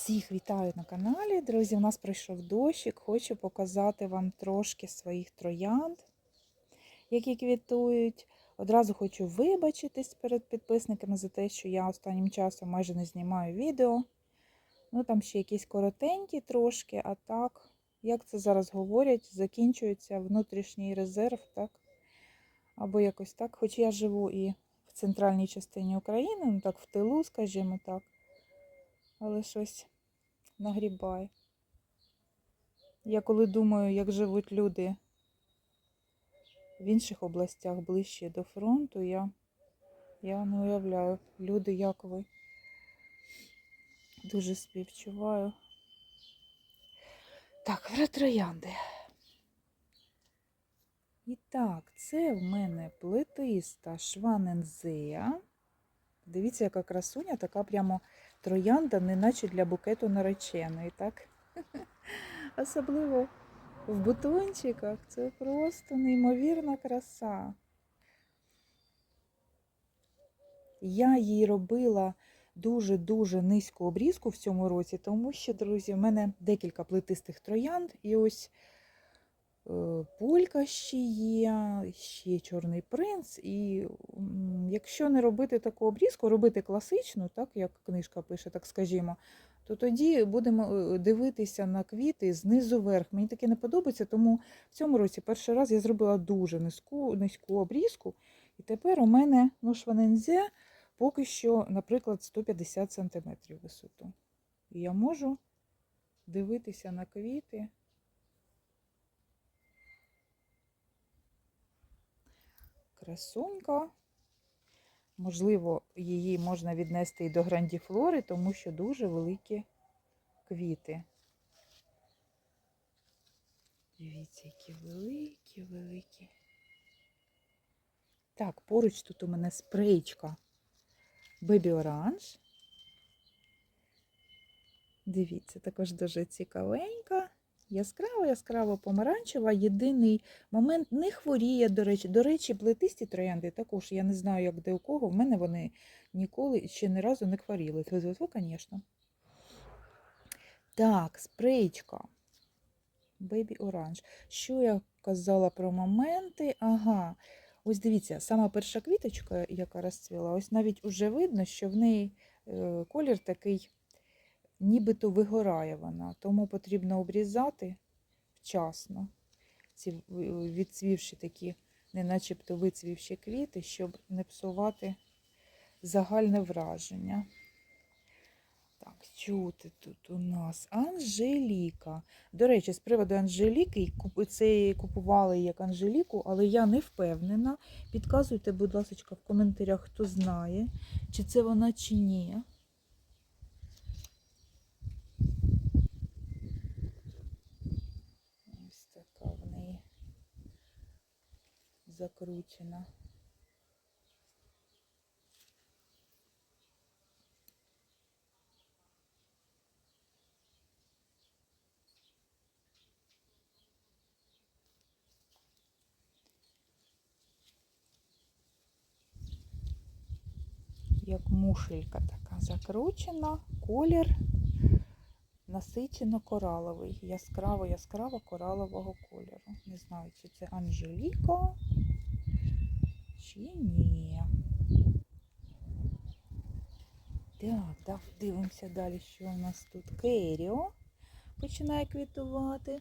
Всіх вітаю на каналі. Друзі, у нас прийшов дощик. Хочу показати вам трошки своїх троянд, які квітують. Одразу хочу вибачитись перед підписниками за те, що я останнім часом майже не знімаю відео. Ну, там ще якісь коротенькі трошки, а так, як це зараз говорять, закінчується внутрішній резерв, так? Або якось так. Хоч я живу і в центральній частині України, ну так, в тилу, скажімо так. Але щось нагрібає. Я коли думаю, як живуть люди в інших областях ближче до фронту, я, я не уявляю, люди як ви. Дуже співчуваю. Так, про. І так, це в мене плетиста шванензея. Дивіться, яка красуня, така прямо троянда, неначе для букету нареченої, так? Особливо в бутончиках. Це просто неймовірна краса. Я їй робила дуже-дуже низьку обрізку в цьому році, тому що, друзі, в мене декілька плетистих троянд, і ось полька ще є, ще чорний принц. І якщо не робити таку обрізку, робити класичну, так як книжка пише, так скажімо, то тоді будемо е, дивитися на квіти знизу вверх. Мені таке не подобається, тому в цьому році перший раз я зробила дуже низьку, низьку обрізку. І тепер у мене ну, шванензе поки що, наприклад, 150 см висоту. І я можу дивитися на квіти. Красунька. Можливо, її можна віднести і до грандіфлори, тому що дуже великі квіти. Дивіться, які великі, великі. Так, поруч тут у мене спрейчка Бебі Оранж. Дивіться, також дуже цікавенька. Яскрава, яскраво помаранчева. Єдиний момент не хворіє, до речі. До речі, плетисті троянди також, я не знаю, як де у кого. В мене вони ніколи ще ні разу не хворіли. Звісно, звісно. Так, спрейчка. Бейбі оранж. Що я казала про моменти? Ага. Ось дивіться, сама перша квіточка, яка розцвіла, ось навіть уже видно, що в неї е, колір такий нібито вигорає вона, тому потрібно обрізати вчасно ці відцвівші такі, не начебто вицвівші квіти, щоб не псувати загальне враження. Так, чути тут у нас Анжеліка. До речі, з приводу Анжеліки, це купували як Анжеліку, але я не впевнена. Підказуйте, будь ласка, в коментарях, хто знає, чи це вона, чи ні. Ось така в неї закручена. Як мушелька така закручена, колір насичено кораловий, яскраво яскраво коралового кольору. Не знаю, чи це Анжеліка, чи ні. Так, так, дивимося далі, що у нас тут Керіо починає квітувати.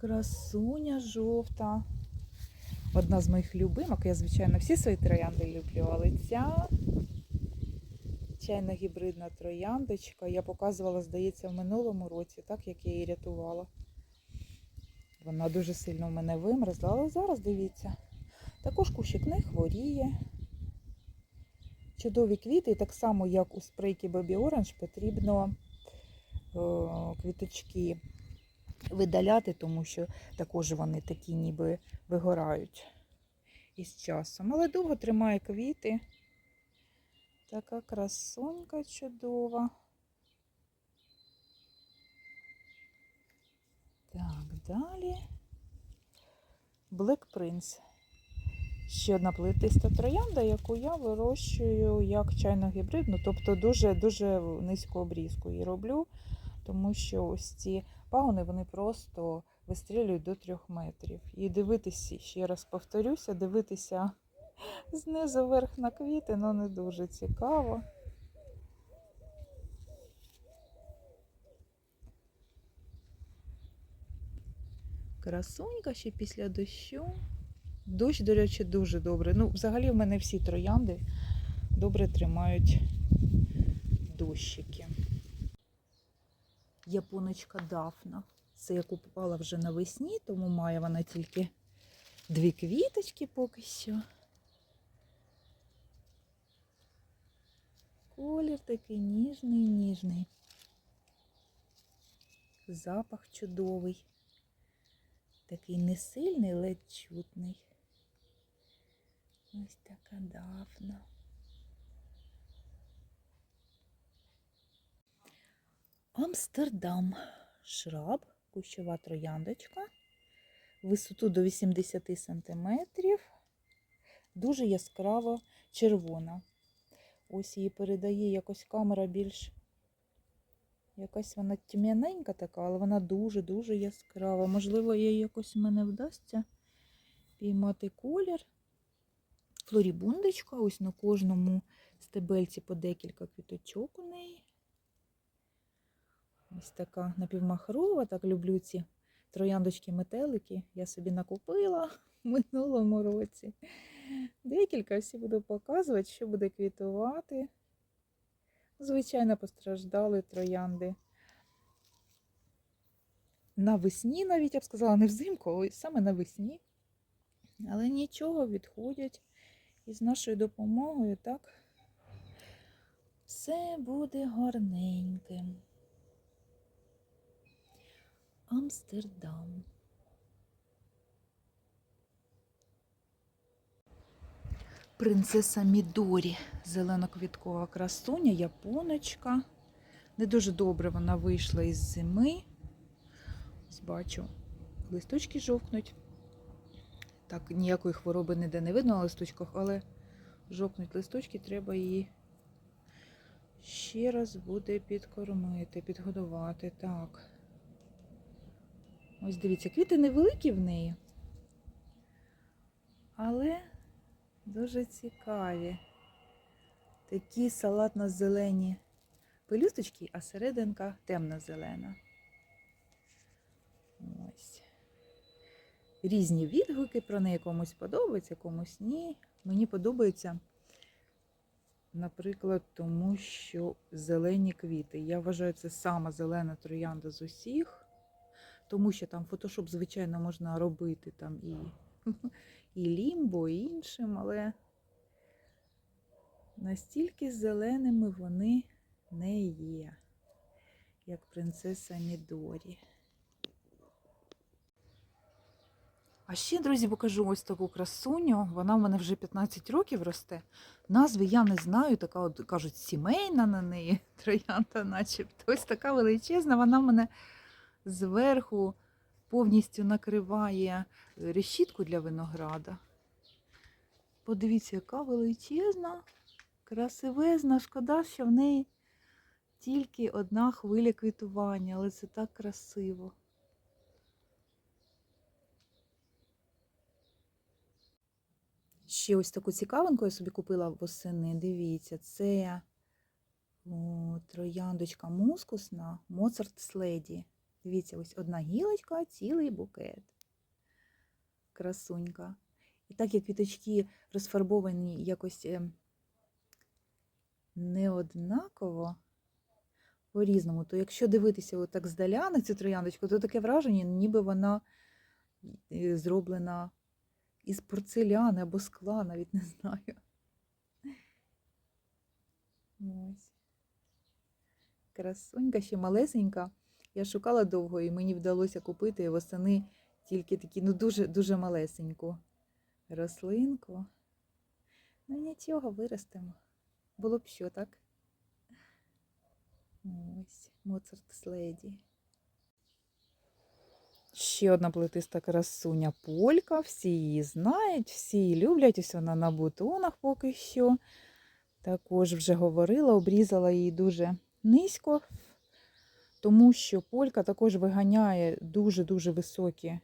Красуня жовта. Одна з моїх любимок. Я, звичайно, всі свої троянди люблю, але ця чайна гібридна трояндочка. Я показувала, здається, в минулому році, так як я її рятувала. Вона дуже сильно в мене вимерзла, але зараз дивіться. Також кущик не хворіє. Чудові квіти, так само, як у спрейки Baby Orange, потрібно квіточки видаляти, тому що також вони такі ніби вигорають із часом. Але довго тримає квіти. Така красунька чудова. Так, далі. Black Prince. Ще одна плетиста троянда, яку я вирощую як чайно гібридну, тобто дуже-дуже низьку обрізку її роблю. тому що ось ці пагони вони просто вистрілюють до трьох метрів. І дивитися, ще раз повторюся, дивитися знизу вверх на квіти, ну не дуже цікаво. Красунька ще після дощу. Дощ, до речі, дуже добре. Ну, взагалі в мене всі троянди добре тримають дощики. Японочка Дафна. Це я купувала вже навесні, тому має вона тільки дві квіточки поки що. Колір такий ніжний, ніжний. Запах чудовий. Такий не сильний, ледь чутний. Ось така дафна. Амстердам. Шраб, кущова трояндочка. Висоту до 80 см. Дуже яскраво червона. Ось її передає якось камера більш. Якась вона тьмяненька така, але вона дуже-дуже яскрава. Можливо, їй якось в мене вдасться піймати колір. Флорібундочка, ось на кожному стебельці по декілька квіточок у неї. Ось така напівмахрова, так люблю ці трояндочки-метелики. Я собі накупила в минулому році. Декілька всі буду показувати, що буде квітувати. Звичайно, постраждали троянди. Навесні навіть, я б сказала, не взимку, а саме навесні. Але нічого, відходять. І з нашою допомогою, так, все буде гарненьким. Амстердам. Принцеса Мідорі, зеленоквіткова красуня, японочка. Не дуже добре вона вийшла із зими. Ось бачу, листочки жовкнуть. Так, ніякої хвороби ніде не видно на листочках, але жовкнуть листочки, треба її ще раз буде підкормити, підгодувати. Так. Ось дивіться, квіти невеликі в неї, але дуже цікаві. Такі салатно-зелені пелюсточки, а серединка темно-зелена. Ось. Різні відгуки про неї комусь подобається, комусь ні. Мені подобається, наприклад, тому що зелені квіти. Я вважаю, це сама зелена троянда з усіх тому що там фотошоп, звичайно, можна робити там і, і лімбо, і іншим, але настільки зеленими вони не є, як принцеса Мідорі. А ще, друзі, покажу ось таку красуню. Вона в мене вже 15 років росте. Назви я не знаю, така, от кажуть, сімейна на неї троянда, начебто. Ось така величезна, вона мене зверху повністю накриває решітку для винограда. Подивіться, яка величезна, красивезна. Шкода, що в неї тільки одна хвиля квітування, але це так красиво. Ще ось таку цікавинку я собі купила восени. Дивіться, це о, трояндочка мускусна Моцарт Следі. Дивіться, ось одна гілочка, цілий букет. Красунька. І так як квіточки розфарбовані якось е, неоднаково по-різному, то якщо дивитися отак здаля на цю трояндочку, то таке враження, ніби вона е, зроблена із порцеляни або скла, навіть не знаю. Ось. Красунька ще малесенька. Я шукала довго і мені вдалося купити восени тільки такі, ну дуже-дуже малесеньку рослинку. Ну нічого, виростемо. Було б що, так? Ось, Моцарт Следі. Ще одна плетиста красуня Полька. Всі її знають, всі її люблять. Ось вона на бутонах поки що. Також вже говорила, обрізала її дуже низько тому що полька також виганяє дуже-дуже високі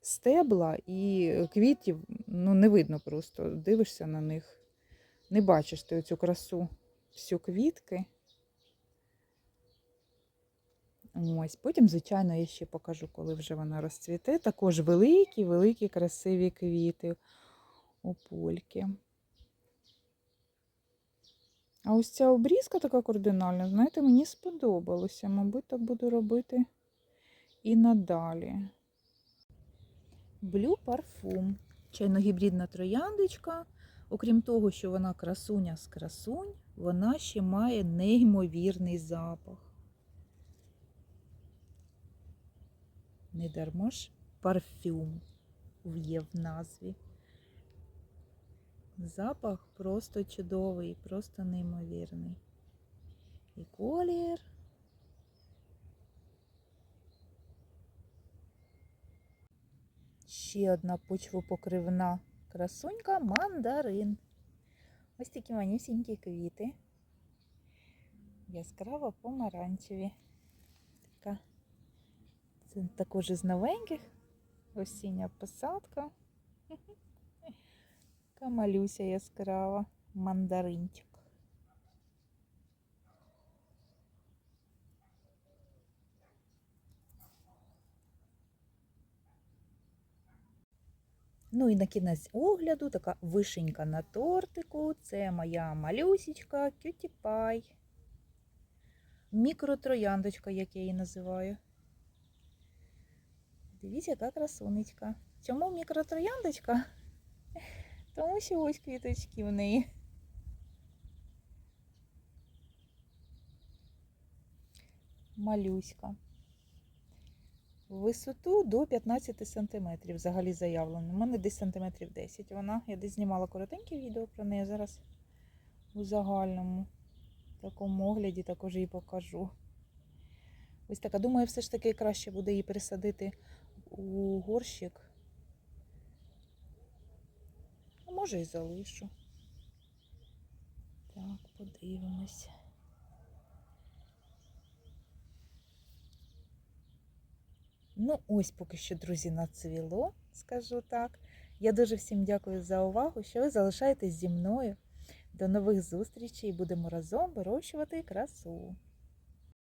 стебла, і квітів ну, не видно просто. Дивишся на них, не бачиш ти цю красу всю квітки. Ось, потім, звичайно, я ще покажу, коли вже вона розцвіте. Також великі, великі, красиві квіти у польки. А ось ця обрізка така кардинальна, знаєте, мені сподобалося. Мабуть, так буду робити і надалі. Блю парфум. Чайно-гібридна трояндочка. Окрім того, що вона красуня з красунь, вона ще має неймовірний запах. Не дарма ж парфюм є в назві. Запах просто чудовий, просто неймовірний. І колір. Ще одна почвопокривна красунька мандарин. Ось такі манюсінькі квіти. Яскраво помаранчеві. Це також із новеньких. Осіння посадка. Така малюся яскрава. Мандаринчик. Ну і на кінець огляду така вишенька на тортику. Це моя малюсічка Cutie Pie. Мікротрояндочка, як я її називаю. Дивіться, яка красунечка. Чому мікротрояндочка? Тому що ось квіточки в неї. Малюська. Висоту до 15 см взагалі заявлено. У мене десь сантиметрів 10 вона. Я десь знімала коротеньке відео про неї. Зараз у загальному такому огляді також її покажу. Ось така. Думаю, все ж таки краще буде її пересадити у горщик. А може і залишу. Так, подивимось. Ну, ось поки що, друзі, нацвіло, скажу так. Я дуже всім дякую за увагу, що ви залишаєтесь зі мною. До нових зустрічей будемо разом вирощувати красу.